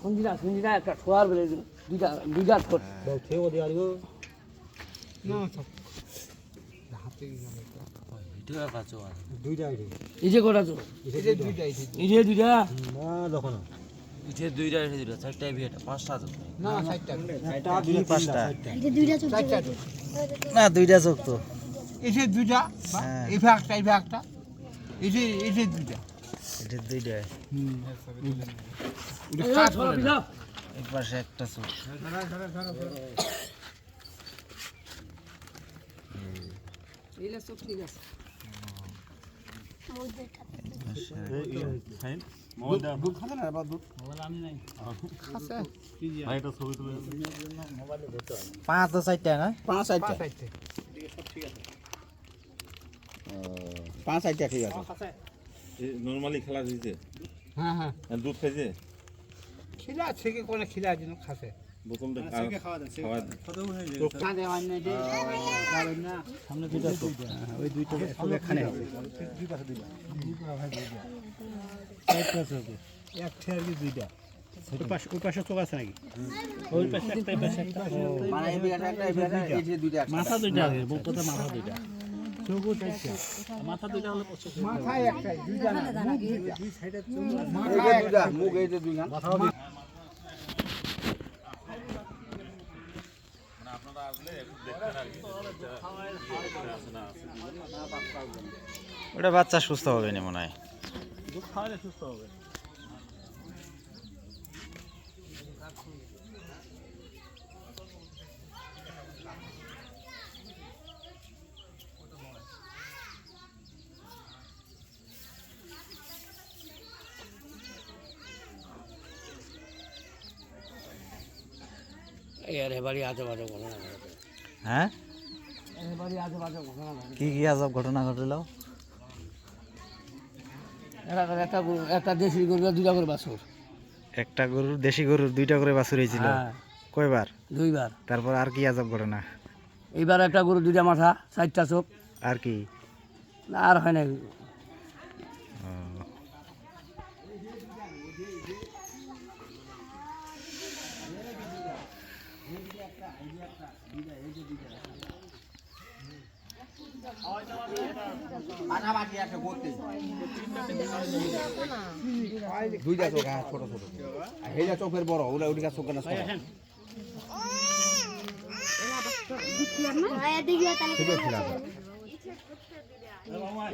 সঞ্জিনা সঞ্জিনা একটা ছোয়ার বেড়ে দুইটা দুইটা দিয়ে দুইটা আইডি এই যে কটা তো এই যে দুইটা এই যে দুইটা না না ইটে দুইটা চোখ তো দুইটা হ্যাঁ। এই এসে দুইটা। এটা দুইটা। কাজ করে না? এক পাশে একটা চোখ পাঁচ তো চারটা না? পাঁচ চারটা পাঁচ চারটা ঠিক আছে। নর্মালি খেলা দিয়েছে হ্যাঁ হ্যাঁ। দুধ খেয়েছে খিলা থেকে কোনে খিলা দিন খাসে বোতলটা খাওয়া হয় সামনে দুইটা ওই দুইটা এখানে এক দুইটা আছে। মানে মাথা দুইটা আছে মাথা দুইটা। ওটা বাচ্চা সুস্থ হবে না মনে হয়। সুস্থ হবে। এর বাড়ি আছে ঘটনা ঘটে। হ্যাঁ? ঘটনা ঘটে। কি কি আজব ঘটনা ঘটলো? একটা একটা গরু- দেশি দুইটা করে বাছুর। একটা গরুর দেশি গরুর দুইটা করে বাছুর হয়েছিল? হ্যাঁ। কয়বার? দুইবার। তারপর আর কি আজব ঘটনা? এইবার একটা গরু দুইটা মাথা চারটা চোখ। আর কি? আর হয় না দুইটা চোখ হ্যাঁ ছোট ছোট। হেটা চোখের বড় ওটা ওদিকে চোখ না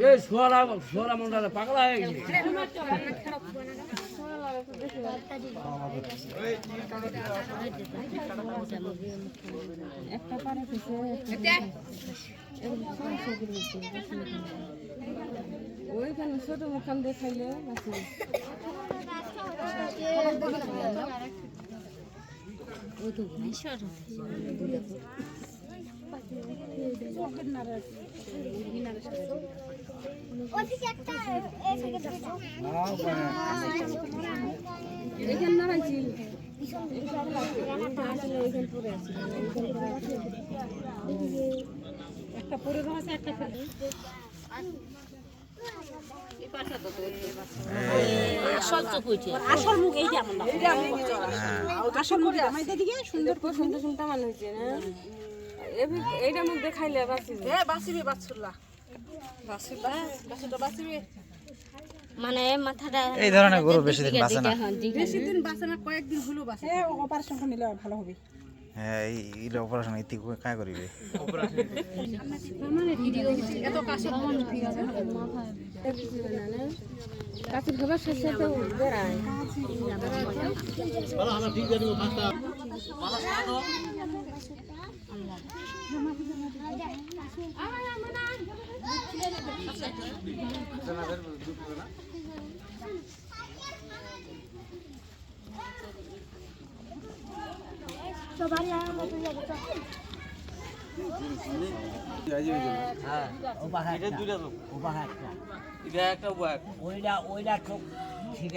এই সোয়ালা সোয়ালা মনটা পাগলা হয়ে গেছে। ওইখানে ছোট মুখান দেখাইলে এখানে নাড়াইছি একটা পরে রয়েছে একটা আসল মুখ এইটা আমার আসল মুখ আমাদের দিকে সুন্দর সুন্দর সুন্দর এভি- এইটা মুখ দেখাইলে বাঁচিবি। হ্যাঁ বাঁচিবি বাঁচুল্লা বাঁচিবা বাঁচুটা বাঁচিবে। মানে মাথাটা এই ধরনের গরু বেশি দিন বাঁচে না। বেশি দিন বাঁচে না কয়েকদিন হলো বাঁচে। অপারেশন নিলে ভালো হবে। হ্যাঁ এই ইলে অপারেশন ইতি কায় করিবে? এত ওইটা ওইটা চোখ ঠিক